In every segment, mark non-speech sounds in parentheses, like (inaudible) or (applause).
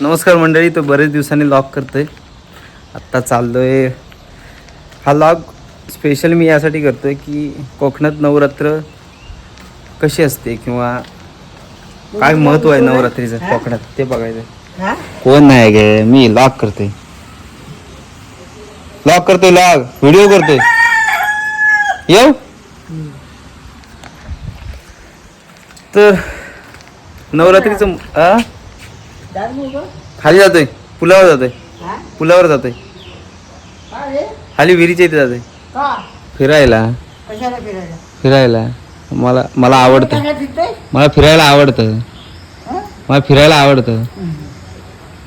नमस्कार मंडळी तो बरेच दिवसांनी लॉग करतोय. आत्ता चाललोय. हा लॉग स्पेशल मी यासाठी करतोय की कोकणात नवरात्र कशी असते किंवा काय महत्त्व आहे नवरात्रीचं कोकणात? ते बघायचं हा? कोण नाही गे मी लॉग करतोय. लॉग करतोय लॉग व्हिडिओ करतोय. येऊ? तर नवरात्रीचं? खाली जातोय. पुलावर जातोय. हा? पुलावर जातोय. रे? खाली विहिरीच्या इथे जातोय. का? फिरायला. फिरायला? मला मला आवडतं? मला फिरायला आवडतं. हा? मला फिरायला आवडतं.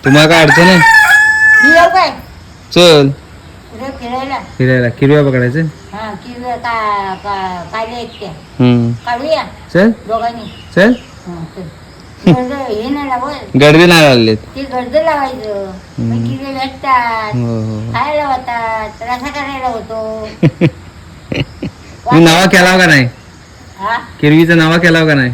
तुम्हाला काय अडचण आहे? चल. फिरायला? किरव्या पकडायचं? हा, चल. चल. गर्द हे नाही. गर्दी नाही ते गर्द लावायचं. मग भेटतात हो हो. खायला होतात रसा करायला होतो. (laughs) मी नावा केला का नाही? हा? किरवीचा नावा केला का नाही?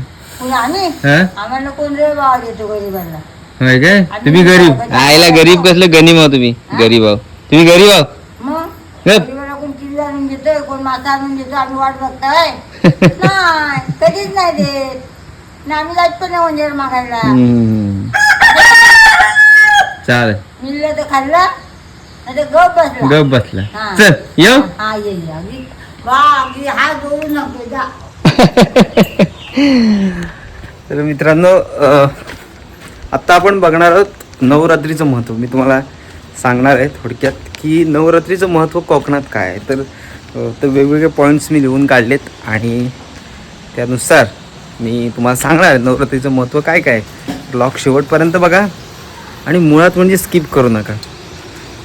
आम्ही? हा? आम्हाला कोण रे भाव देतो गरीबांना होय काय? तुम्ही गरीब. आईला गरीब कसलं गरीब आहो तुम्ही. गरीब आहो. तुम्ही गरीब आहो. मग? गप. गरीबाला कोण किल्ला आणून देतोय? कोण मासा आणून देतो आम्ही वाट बघतोय. (laughs) नाही कधीच नाही देत. आम्ही जात मागायला. हम्म. (laughs) चालेल. मिळलं तर खाल्लं नाही तर गप बसला. गप बसला. हा. चल येऊ? हा ये ये. अगदी वा अगदी हात जोडू नको जा. (laughs) तर मित्रांनो अ, आत्ता आपण बघणार आहोत नवरात्रीचं महत्त्व मी तुम्हाला सांगणार आहे थोडक्यात की नवरात्रीचं महत्त्व कोकणात काय आहे. तर अ, तर वेगवेगळे पॉईंट्स मी लिहून काढलेत आणि त्यानुसार मी तुम्हाला सांगणार नवरात्रीचं महत्त्व काय काय ब्लॉग शेवटपर्यंत बघा आणि मुळात म्हणजे स्किप करू नका.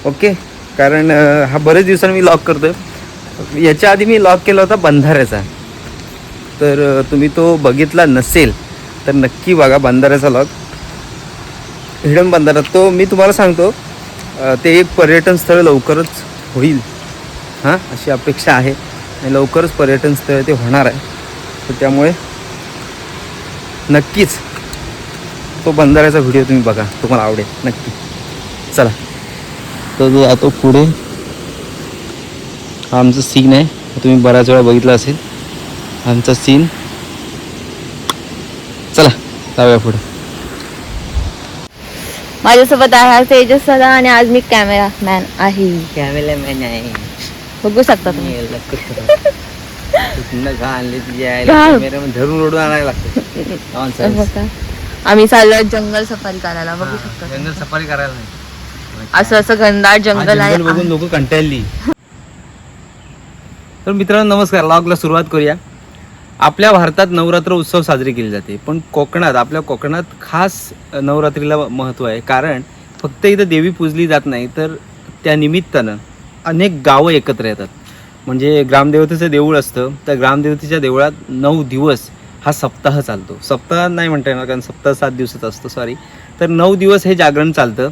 ओके? कारण हा बरेच दिवसांनी मी लॉक करतो याच्या आधी मी लॉक केला होता बंधाऱ्याचा. तर तुम्ही तो बघितला नसेल तर नक्की बघा बंधाऱ्याचा लॉक हिडन बंधारा तो मी तुम्हाला सांगतो ते एक पर्यटन स्थळ लवकरच होईल. हां अशी अपेक्षा आहे. आणि लवकरच पर्यटन स्थळ ते होणार आहे. तर त्यामुळे नक्कीच. तो बंधाऱ्याचा व्हिडिओ तुम्ही बघा. तुम्हाला आवडेल. नक्की. चला. तर जो आता पुढे हा आमचं सीन आहे. तुम्ही बऱ्याच वेळा बघितला असेल. आमचा सीन चला जाऊया पुढे. माझ्यासोबत आहे तेजस सदा आणि आज मी कॅमेरा मॅन आहे. कॅमेरामॅन आहे. बघू शकता तुम्ही. धरून ओढून आणायला तर बघा. आम्ही चाललोय जंगल सफारी करायला बघू शकता. जंगल सफारी करायला नाही. असं असं घनदाट जंगल आहे. बघून लोक कंटाळली. तर मित्रांनो नमस्कार. लॉगला सुरुवात करूया. आपल्या भारतात नवरात्र उत्सव साजरे केले जाते. पण कोकणात आपल्या कोकणात खास नवरात्रीला महत्त्व आहे. कारण फक्त इथं देवी पूजली जात नाही तर त्या निमित्तानं अनेक गावं एकत्र येतात. म्हणजे ग्रामदेवतेचं देऊळ असतं. त्या ग्रामदेवतेच्या देवळात नऊ दिवस हा सप्ताह चालतो. सप्ताह नाही म्हणता येणार कारण सप्ताह सात दिवसाचा असतो सॉरी तर नऊ दिवस हे जागरण चालतं.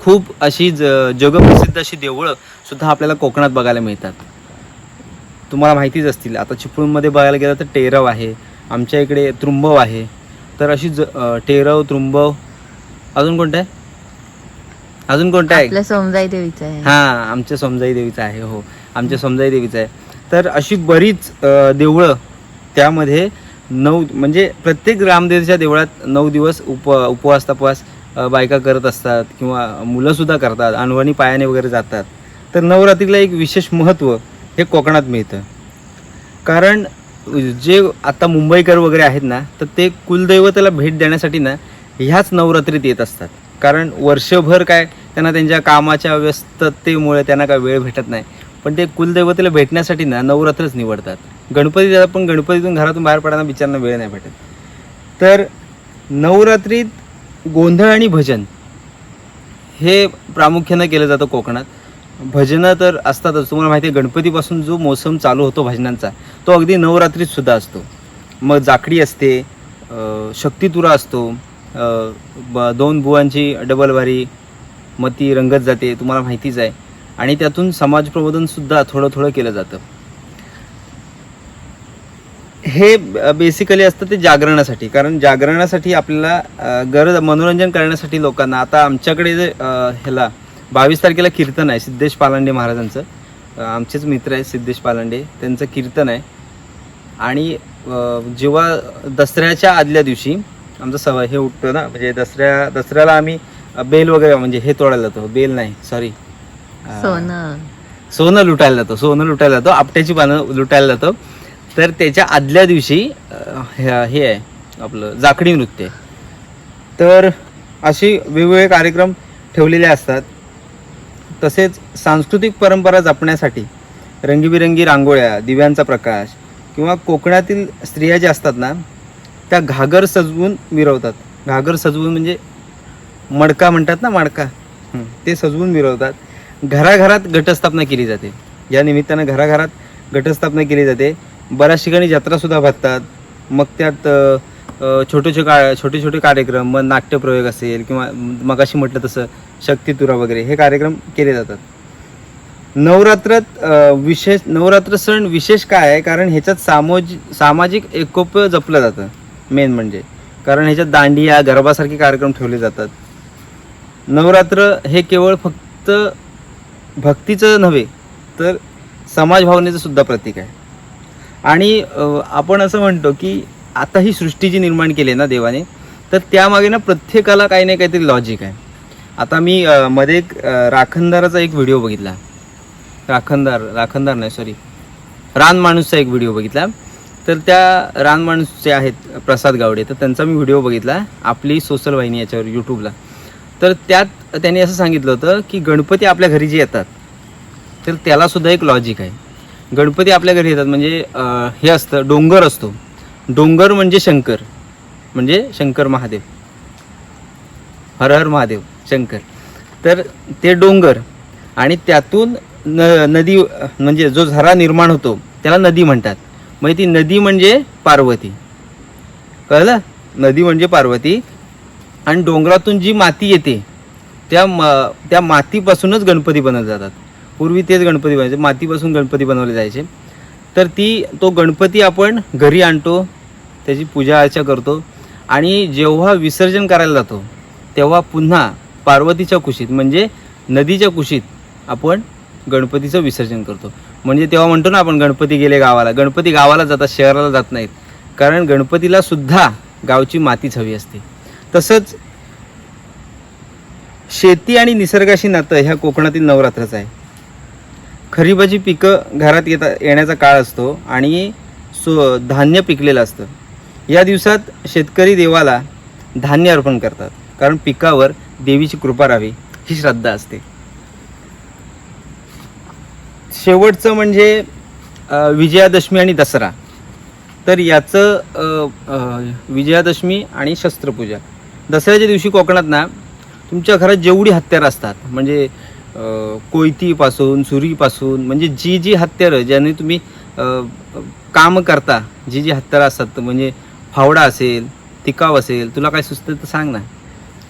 खूप अशी ज जगप्रसिद्ध अशी देवळं सुद्धा आपल्याला कोकणात बघायला मिळतात. तुम्हाला माहितीच असतील आता चिपळूणमध्ये बघायला गेलं तर टेरव आहे. आमच्या इकडे त्रुंबव आहे. तर अशी ज टेरव त्रुंबव अजून कोणतं आहे? अजून कोणतं आहे? सोमजाई देवीचं आहे. हां आमच्या समजाई देवीचं आहे हो. आमच्या समजाई देवीचं आहे. तर अशी बरीच देवळं त्यामध्ये नऊ म्हणजे प्रत्येक रामदेवच्या देवळात नऊ दिवस उप उपवास तपास बायका करत असतात किंवा मुलंसुद्धा करतात अनवणी पायाने वगैरे जातात. तर नवरात्रीला एक विशेष महत्त्व हे कोकणात मिळतं. कारण जे आता मुंबईकर वगैरे आहेत ना तर ते कुलदैवताला भेट देण्यासाठी ना ह्याच नवरात्रीत येत असतात. कारण वर्षभर काय त्यांना त्यांच्या कामाच्या व्यस्ततेमुळे त्यांना काय वेळ भेटत नाही. पण ते कुलदैवतेला भेटण्यासाठी ना नवरात्रच निवडतात. गणपती जातात पण गणपतीतून घरातून बाहेर पडायला बिचारांना वेळ नाही भेटत. तर नवरात्रीत गोंधळ आणि भजन हे प्रामुख्यानं केलं जातं कोकणात. भजनं तर असतातच. तुम्हाला माहिती आहे गणपतीपासून जो मोसम चालू होतो भजनांचा तो अगदी नवरात्रीत सुद्धा असतो. मग जाकडी असते शक्तितुरा असतो ब- दोन बुवांची डबलवारी मग ती रंगत जाते. तुम्हाला माहितीच आहे. आणि त्यातून समाज प्रबोधन सुद्धा थोडं थोडं केलं जातं. हे बेसिकली असतं ते जागरणासाठी. कारण जागरणासाठी आपल्याला गरज मनोरंजन करण्यासाठी लोकांना आता आमच्याकडे जे ह्याला बावीस तारखेला कीर्तन आहे सिद्धेश पालांडे महाराजांचं. आमचेच मित्र आहेत सिद्धेश पालांडे. त्यांचं कीर्तन आहे. आणि जेव्हा दसऱ्याच्या आदल्या दिवशी आमचं सवय हे उठतं ना म्हणजे दसऱ्या दसऱ्याला आम्ही बेल वगैरे म्हणजे हे तोडायला जातो. बेल नाही सॉरी सोनं. सोनं लुटायला जातो सोनं लुटायला जातो आपट्याची पानं लुटायला जातो. तर त्याच्या आदल्या दिवशी हे आहे आपलं जाखडी नृत्य. तर अशी वेगवेगळे कार्यक्रम ठेवलेले असतात. तसेच सांस्कृतिक परंपरा जपण्यासाठी रंगीबिरंगी रांगोळ्या दिव्यांचा प्रकाश किंवा कोकणातील स्त्रिया ज्या असतात ना त्या घागर सजवून मिरवतात. घागर सजवून म्हणजे मडका म्हणतात ना मडका? ते सजवून मिरवतात. घराघरात घटस्थापना केली जाते. या निमित्तानं घराघरात घटस्थापना केली जाते. बऱ्याच ठिकाणी जत्रासुद्धा भरतात. मग त्यात छोटे छोटे का छोटे छोटे कार्यक्रम मग नाट्यप्रयोग असेल किंवा मगाशी म्हटलं तसं शक्तितुरा वगैरे हे कार्यक्रम केले जातात. नवरात्रात विशेष नवरात्र सण विशेष काय आहे? कारण ह्याच्यात सामोज सामाजिक एकोप जपलं जातं. मेन म्हणजे. कारण ह्याच्यात दांडिया गरबासारखे कार्यक्रम ठेवले जातात. नवरात्र हे केवळ फक्त भक्तीचं नव्हे तर समाजभावनेचं सुद्धा प्रतीक आहे. आणि आपण असं म्हणतो की आता ही सृष्टी जी निर्माण केली आहे ना देवाने तर त्यामागे ना प्रत्येकाला काही ना काहीतरी लॉजिक आहे. आता मी मध्ये एक राखणदाराचा एक व्हिडिओ बघितला. राखणदार राखणदार नाही सॉरी रान माणूसचा एक व्हिडिओ बघितला. तर त्या रान माणूस जे आहेत प्रसाद गावडे तर त्यांचा मी व्हिडिओ बघितला आपली सोशल वाहिनी याच्यावर यूट्यूबला तर त्यात त्यांनी असं सांगितलं होतं की गणपती आपल्या घरी जे येतात तर त्याला सुद्धा एक लॉजिक आहे. गणपती आपल्या घरी येतात म्हणजे हे असतं डोंगर असतो. डोंगर म्हणजे शंकर म्हणजे शंकर महादेव. हर हर महादेव शंकर. तर ते डोंगर आणि त्यातून न नदी म्हणजे जो झरा निर्माण होतो त्याला नदी म्हणतात. म्हणजे ती नदी म्हणजे पार्वती. कळलं? नदी म्हणजे पार्वती. आणि डोंगरातून जी माती येते त्या म त्या मातीपासूनच गणपती बनवले जातात. पूर्वी तेच गणपती बनायचे मातीपासून गणपती बनवले जायचे. तर ती तो गणपती आपण घरी आणतो त्याची पूजा अर्चा करतो आणि जेव्हा विसर्जन करायला जातो तेव्हा पुन्हा पार्वतीच्या कुशीत म्हणजे नदीच्या कुशीत आपण गणपतीचं विसर्जन करतो. म्हणजे तेव्हा म्हणतो ना आपण गणपती गेले गावाला. गणपती गावाला जातात शहराला जात नाहीत. कारण गणपतीला सुद्धा गावची मातीच हवी असते. तसंच शेती आणि निसर्गाशी नातं ह्या कोकणातील नवरात्राचं आहे. खरीपाची पिकं घरात येता येण्याचा काळ असतो आणि सो धान्य पिकलेलं असतं. या दिवसात शेतकरी देवाला धान्य अर्पण करतात. कारण पिकावर देवीची कृपा राहावी ही श्रद्धा असते. शेवटचं म्हणजे विजयादशमी आणि दसरा. तर याचं विजयादशमी आणि शस्त्रपूजा. दसऱ्याच्या दिवशी कोकणात ना तुमच्या घरात जेवढी हत्यारं असतात म्हणजे कोयतीपासून सुरीपासून म्हणजे जी जी हत्यारं ज्याने तुम्ही काम करता जी जी हत्यारं असतात म्हणजे फावडा असेल तिकाव असेल तुला काय सुचतं तर सांग ना.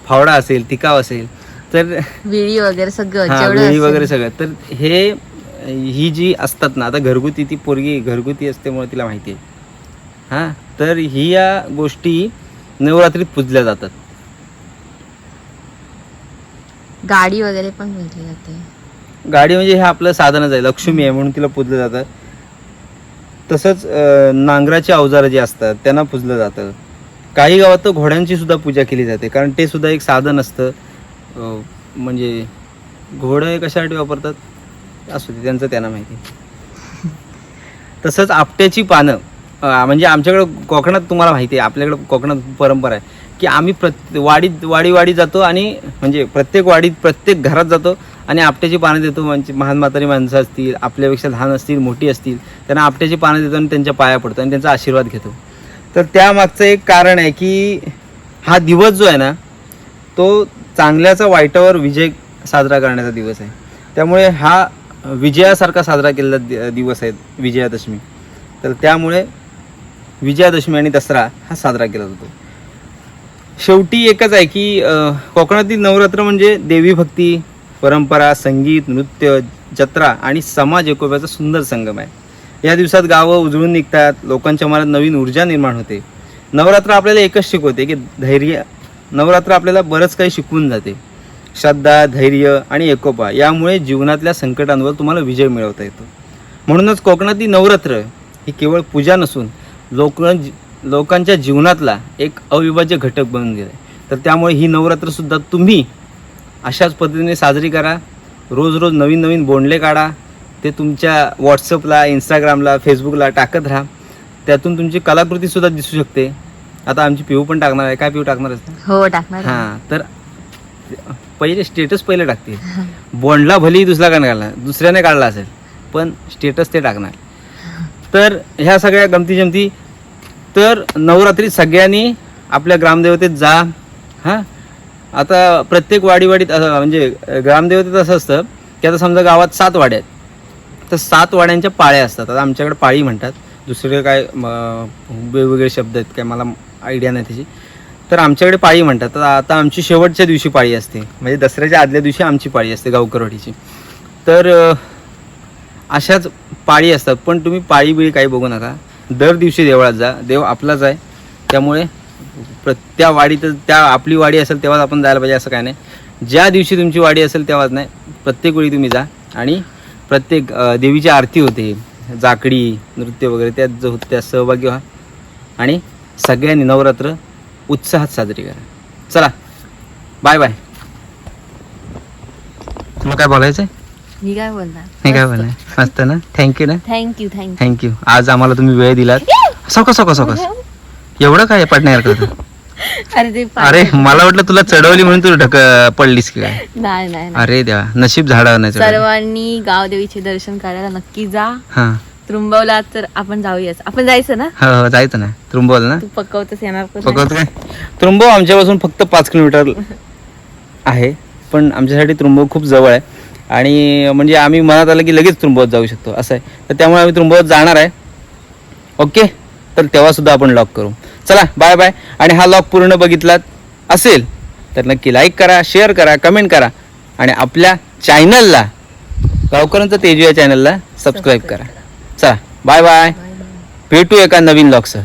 फावडा असेल तिकाव असेल तर विळी वगैरे सगळं हा वेळी. वगैरे सगळं. तर हे ही जी असतात ना आता घरगुती ती पोरगी घरगुती असल्यामुळे तिला माहिती आहे. हां तर ही या गोष्टी नवरात्रीत पूजल्या जातात. गाडी वगैरे पण पूजली जाते. गाडी म्हणजे हे आपलं साधनच आहे लक्ष्मी आहे म्हणून तिला पूजलं जातं. तसंच नांगराचे नांगराची अवजारं जी असतात त्यांना पूजलं जातं. काही गावात तर घोड्यांची सुद्धा पूजा केली जाते कारण ते सुद्धा एक साधन असतं. म्हणजे घोडं हे कशासाठी वापरतात? असू दे त्यांचं त्यांना माहिती. तसंच आपट्याची पानं म्हणजे आमच्याकडं कोकणात तुम्हाला माहिती आहे आपल्याकडं कोकणात परंपरा आहे. की आम्ही प्रत वाडीत वाडी वाडी जातो आणि म्हणजे प्रत्येक वाडीत प्रत्येक घरात जातो आणि आपट्याची पानं देतो. म्हणजे महान म्हातारी माणसं असतील आपल्यापेक्षा लहान असतील मोठी असतील त्यांना आपट्याची पानं देतो आणि त्यांच्या पाया पडतो आणि त्यांचा आशीर्वाद घेतो. तर त्यामागचं एक कारण आहे की हा दिवस जो आहे ना तो चांगल्याचा वाईटावर विजय साजरा करण्याचा दिवस आहे. त्यामुळे हा विजयासारखा साजरा केलेला दि- दिवस आहे विजयादशमी. तर त्यामुळे विजयादशमी आणि दसरा हा साजरा केला जातो. शेवटी एकच आहे की कोकणातील नवरात्र म्हणजे देवी भक्ती परंपरा संगीत नृत्य जत्रा आणि समाज एकोप्याचा सुंदर संगम आहे. या दिवसात गावं उजळून निघतात लोकांच्या मनात नवीन ऊर्जा निर्माण होते. नवरात्र आपल्याला एकच शिकवते की धैर्य नवरात्र आपल्याला बरंच काही शिकवून जाते. श्रद्धा धैर्य आणि एकोपा यामुळे जीवनातल्या संकटांवर तुम्हाला विजय मिळवता येतो. म्हणूनच कोकणातली नवरात्र ही केवळ पूजा नसून लोक लोकांच्या जीवनातला एक अविभाज्य घटक बनून गेला आहे तर त्यामुळे ही नवरात्रसुद्धा तुम्ही अशाच पद्धतीने साजरी करा. रोज रोज नवीन नवीन बोंडले काढा. ते तुमच्या व्हॉट्सअपला इंस्टाग्रामला फेसबुकला टाकत राहा. त्यातून तुमची कलाकृतीसुद्धा दिसू शकते. आता आमची पिऊ पण टाकणार आहे. काय पिऊ टाकणार? हो टाकणार. हां तर पहिले स्टेटस पहिले टाकते बॉन्डला भलेही दुसरा का काढला दुसऱ्याने काढला असेल पण स्टेटस ते टाकणार. तर ह्या सगळ्या गमती जमती तर नवरात्री सगळ्यांनी आपल्या ग्रामदेवतेत जा. हां? आता प्रत्येक वाडीवाडीत म्हणजे ग्रामदेवतेत असं असतं की आता समजा गावात सात वाड्या आहेत. तर सात वाड्यांच्या पाळ्या असतात. आता आमच्याकडे पाळी म्हणतात. दुसरे काय वेगवेगळे शब्द आहेत काय मला आयडिया नाही त्याची. तर आमच्याकडे पाळी म्हणतात. तर आता आमची शेवटच्या दिवशी पाळी असते. म्हणजे दसऱ्याच्या आदल्या दिवशी आमची पाळी असते गावकरवाडीची तर अशाच पाळी असतात. पण तुम्ही पाळी बिळी काही बघू नका. दर दिवशी देवळात जा. देव आपलाच आहे. त्यामुळे प्र त्या वाडीत त्या आपली वाडी असेल तेव्हाच आपण जायला पाहिजे असं काय नाही. ज्या दिवशी तुमची वाडी असेल तेव्हाच नाही. प्रत्येक वेळी तुम्ही जा. आणि प्रत्येक देवीची आरती होते. जाकडी नृत्य वगैरे त्यात जो होतं त्यात सहभागी व्हा. आणि सगळ्यांनी नवरात्र उत्साहात साजरी करा. चला. Bye bye. तुला काय बोलायचं आहे मी काय बोलणार नाही काय बोलाय मस्त ना. थँक्यू ना. थँक्यू थँक्यू थँक्यू आज आम्हाला तुम्ही वेळ दिलात. सौका सौका सौका एवढं काय पटणार करतो (laughs) अरे ते पा- अरे मला वाटलं तुला चढवली म्हणून तू ढक पडलीस की काय? नाही नाही नाही. अरे देवा नशीब झाडावर नाही चढवली. सर्वांनी गावदेवीचे दर्शन करायला नक्की जा. हा. त्रुंबवला तर आपण जाऊयाच. आपण जायचं ना? हो हो जायचं ना. त्रुंबोल ना? तू पकवतच येणार पण नाही. पकवत काय? त्रुंबो आमच्यापासून फक्त पाच किलोमीटर (laughs) आहे पण आमच्यासाठी त्रुंबो खूप जवळ आहे. आणि म्हणजे आम्ही मनात आलं की लगेच त्रुंबवत जाऊ शकतो असं आहे. तर त्यामुळे आम्ही त्रुंबवत जाणार आहे. ओके? तर तेव्हा सुद्धा आपण लॉक करू. चला बाय बाय आणि हा लॉक पूर्ण बघितलात असेल तर नक्की लाईक करा शेअर करा कमेंट करा. आणि आपल्या चॅनलला गावकरांचं तेजू या चॅनलला सबस्क्राईब करा. चला बाय बाय भेटू एका नवीन लॉकसह